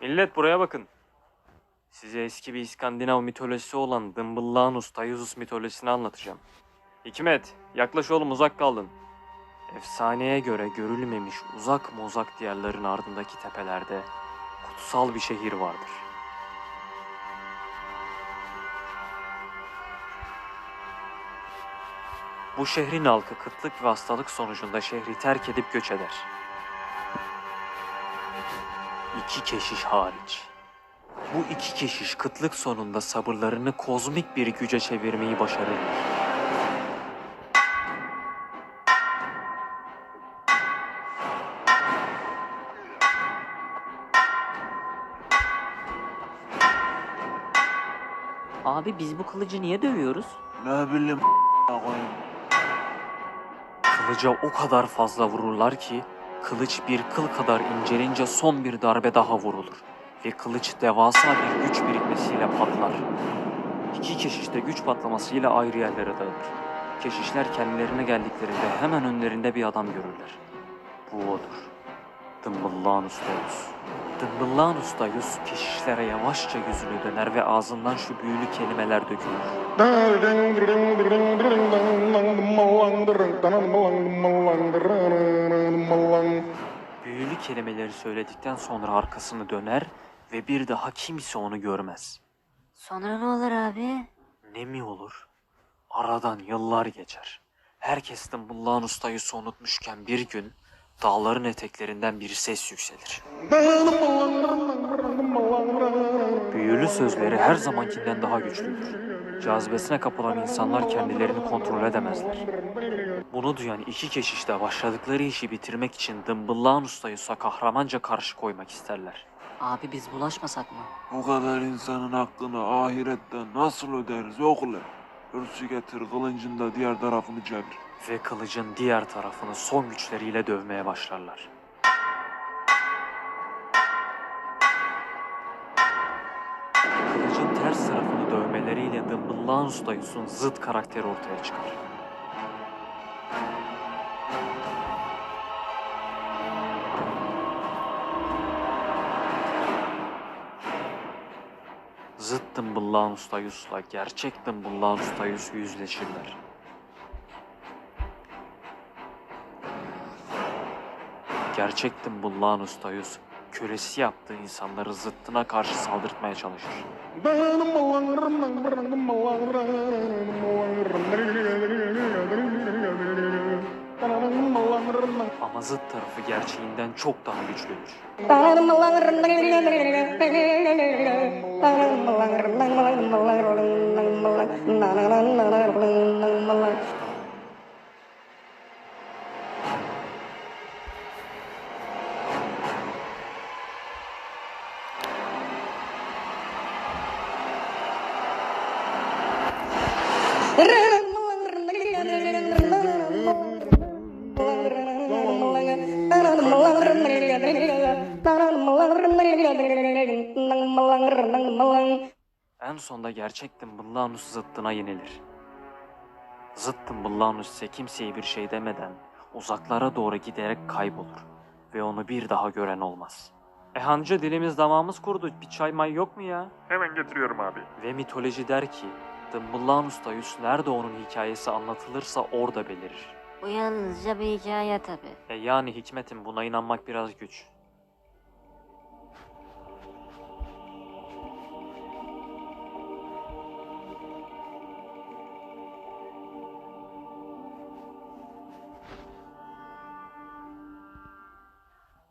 Millet buraya bakın. Size eski bir İskandinav mitolojisi olan Dımbıllanus Tayuzus mitolojisini anlatacağım. Hikmet, yaklaş oğlum uzak kaldın. Efsaneye göre görülmemiş uzak mı uzak diyarların ardındaki tepelerde kutsal bir şehir vardır. Bu şehrin halkı kıtlık ve hastalık sonucunda şehri terk edip göç eder. İki keşiş hariç. Bu iki keşiş kıtlık sonunda sabırlarını kozmik bir güce çevirmeyi başarırlar. Abi biz bu kılıcı niye dövüyoruz? Ne bileyim koyayım. Kılıca o kadar fazla vururlar ki kılıç bir kıl kadar incelince son bir darbe daha vurulur ve kılıç devasa bir güç birikmesiyle patlar. İki keşiş de güç patlamasıyla ayrı yerlere dağılır. Keşişler kendilerine geldiklerinde hemen önlerinde bir adam görürler. Bu odur. Dımbıllanus Deus. Dımbıllanus Deus keşişlere yavaşça yüzünü döner ve ağzından şu büyülü kelimeler dökülür. Büyülü kelimeleri söyledikten sonra arkasını döner ve bir daha kimse onu görmez. Sonra ne olur abi? Ne mi olur? Aradan yıllar geçer. Herkes Dımbıllan Usta'yı unutmuşken bir gün dağların eteklerinden bir ses yükselir. Büyülü sözleri her zamankinden daha güçlüdür. Cazibesine kapılan insanlar kendilerini kontrol edemezler. Bunu duyan iki keşiş de başladıkları işi bitirmek için Dımbıllan Ustayus'a kahramanca karşı koymak isterler. Abi biz bulaşmasak mı? Bu kadar insanın hakkını ahirette nasıl öderiz oğlum? Hırsü getir kılıncın da diğer tarafını çevir. Ve kılıcın diğer tarafını son güçleriyle dövmeye başlarlar. Kılıcın ters tarafını dövmeleriyle Dımbıllan Ustayus'un zıt karakteri ortaya çıkar. Zıt Dımbıllan Ustayus'la gerçek Dımbıllan Ustayus yüzleşirler. Gerçek Dımbıllan Ustayus, kölesi yaptığı insanları zıttına karşı saldırtmaya çalışır. Ama zıt tarafı gerçeğinden çok daha güçlüdür. melang melang renang melang melang renang melang nanang nanang renang melang melang melang melang melang En sonda gerçek Dımbıllanus zıttına yenilir. Zıt Dımbıllanus ise kimseye bir şey demeden uzaklara doğru giderek kaybolur ve onu bir daha gören olmaz. E hancı dilimiz damağımız kurudu. Bir çay may yok mu ya? Hemen getiriyorum abi. Ve mitoloji der ki Dımbıllanus Dayus nerede onun hikayesi anlatılırsa orada belirir. Bu yalnızca bir hikaye tabi. E yani hikmetin buna inanmak biraz güç.